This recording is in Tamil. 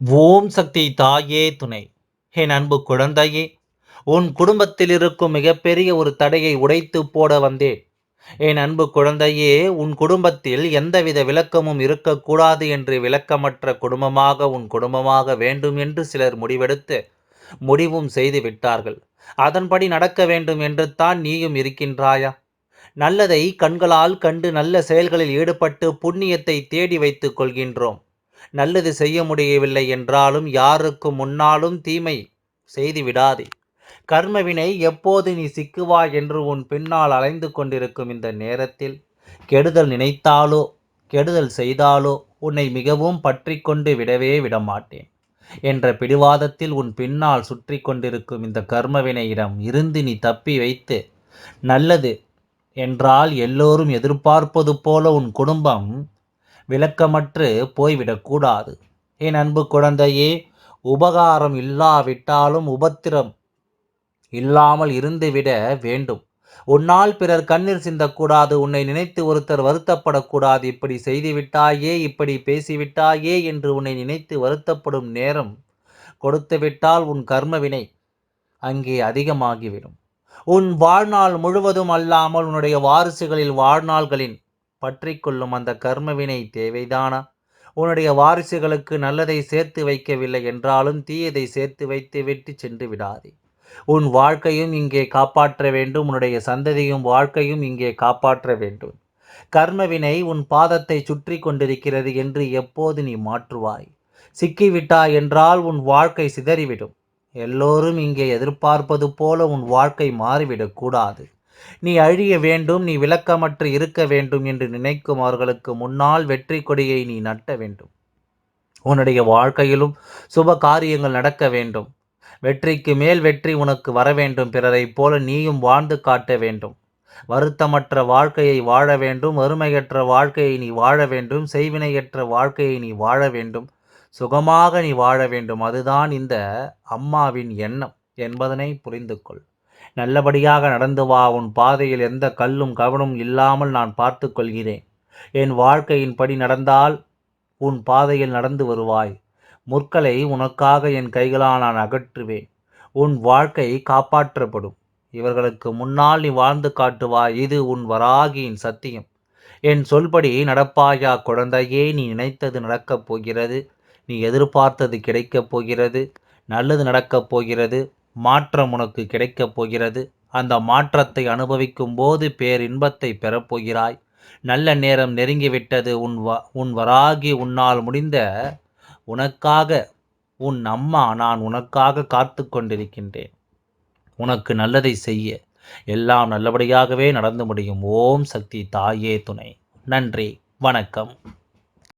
ஓம் சக்தி தாயே துணை. என் அன்பு குழந்தையே உன் குடும்பத்தில் இருக்கும் மிகப்பெரிய ஒரு தடையை உடைத்து போட வந்தேன். என் அன்பு குழந்தையே உன் குடும்பத்தில் எந்தவித விளக்கமும் இருக்கக்கூடாது என்று விளக்கமற்ற குடும்பமாக உன் குடும்பமாக வேண்டும் என்று சிலர் முடிவெடுத்து முடிவும் செய்து விட்டார்கள். அதன்படி நடக்க வேண்டும் என்று தான் நீயும் இருக்கின்றாயா? நல்லதை கண்களால் கண்டு நல்ல செயல்களில் ஈடுபட்டு புண்ணியத்தை தேடி வைத்துக் கொள்கின்றோம். நல்லது செய்ய முடியவில்லை என்றாலும் யாருக்கு முன்னாலும் தீமை செய்து விடாதே. கர்மவினை எப்போது நீ சிக்குவாய் என்று உன் பின்னால் அலைந்து கொண்டிருக்கும் இந்த நேரத்தில் கெடுதல் நினைத்தாலோ கெடுதல் செய்தாலோ உன்னை மிகவும் பற்றி கொண்டு விடவே விடமாட்டேன் என்ற பிடிவாதத்தில் உன் பின்னால் சுற்றி கொண்டிருக்கும் இந்த கர்மவினையிடம் இருந்து நீ தப்பி வைத்து நல்லது என்றால் எல்லோரும் எதிர்பார்ப்பது போல உன் குடும்பம் விளக்கமற்று போய்விடக்கூடாது என் அன்பு குழந்தையே உபகாரம் இல்லாவிட்டாலும் உபத்திரம் இல்லாமல் இருந்துவிட வேண்டும். உன்னால் பிறர் கண்ணீர் சிந்தக்கூடாது உன்னை நினைத்து ஒருத்தர் வருத்தப்படக்கூடாது. இப்படி செய்துவிட்டாயே இப்படி பேசிவிட்டாயே என்று உன்னை நினைத்து வருத்தப்படும் நேரம் கொடுத்துவிட்டால் உன் கர்மவினை அங்கே அதிகமாகிவிடும். உன் வாழ்நாள் முழுவதும் அல்லாமல் உன்னுடைய வாரிசுகளில் வாழ்நாள்களின் பற்றி கொள்ளும் அந்த கர்மவினை தேவைதானா? உன்னுடைய வாரிசுகளுக்கு நல்லதை சேர்த்து வைக்கவில்லை என்றாலும் தீயதை சேர்த்து வைத்து விட்டு சென்று விடாதே. உன் வாழ்க்கையும் இங்கே காப்பாற்ற வேண்டும் உன்னுடைய சந்ததியும் வாழ்க்கையும் இங்கே காப்பாற்ற வேண்டும். கர்மவினை உன் பாதத்தை சுற்றி கொண்டிருக்கிறது என்று எப்போது நீ மாற்றுவாய்? சிக்கிவிட்டாய் என்றால் உன் வாழ்க்கை சிதறிவிடும். எல்லோரும் இங்கே எதிர்பார்ப்பது போல உன் வாழ்க்கை மாறிவிடக்கூடாது நீ அழிய வேண்டும் நீ விளக்கமற்று இருக்க வேண்டும் என்று நினைக்கும் அவர்களுக்கு முன்னால் வெற்றி கொடியை நீ நட்ட வேண்டும். உன்னுடைய வாழ்க்கையிலும் சுப காரியங்கள் நடக்க வேண்டும். வெற்றிக்கு மேல் வெற்றி உனக்கு வர வேண்டும் பிறரைப் போல நீயும் வாழ்ந்து காட்ட வேண்டும். வருத்தமற்ற வாழ்க்கையை வாழ வேண்டும் வறுமையற்ற வாழ்க்கையை நீ வாழ வேண்டும் செய்வினையற்ற வாழ்க்கையை நீ வாழ வேண்டும் சுகமாக நீ வாழ வேண்டும். அதுதான் இந்த அம்மாவின் எண்ணம் என்பதனை புரிந்து கொள் நல்லபடியாக நடந்து வா உன் பாதையில் எந்த கல்லும் கவனும் இல்லாமல் நான் பார்த்து கொள்கிறேன். என் வாழ்க்கையின் படி நடந்தால் உன் பாதையில் நடந்து வருவாய். முற்களை உனக்காக என் கைகளால் நான் அகற்றுவேன். உன் வாழ்க்கை காப்பாற்றப்படும். இவர்களுக்கு முன்னால் நீ வாழ்ந்து காட்டுவாய். இது உன் வராகியின் சத்தியம். என் சொல்படி நடப்பாயா குழந்தையே நீ நினைத்தது நடக்கப் போகிறது. நீ எதிர்பார்த்தது கிடைக்கப் போகிறது. நல்லது நடக்கப் போகிறது. மாற்றம் உனக்கு கிடைக்கப் போகிறது. அந்த மாற்றத்தை அனுபவிக்கும் போது பேரின்பத்தை பெறப்போகிறாய். நல்ல நேரம் நெருங்கிவிட்டது. உன் வ உன் வராகி உன்னால் முடிந்த உனக்காக உன் அம்மா நான் உனக்காக காத்து கொண்டிருக்கின்றேன். உனக்கு நல்லதை செய்ய எல்லாம் நல்லபடியாகவே நடந்து முடியும். ஓம் சக்தி தாயே துணை. நன்றி. வணக்கம்.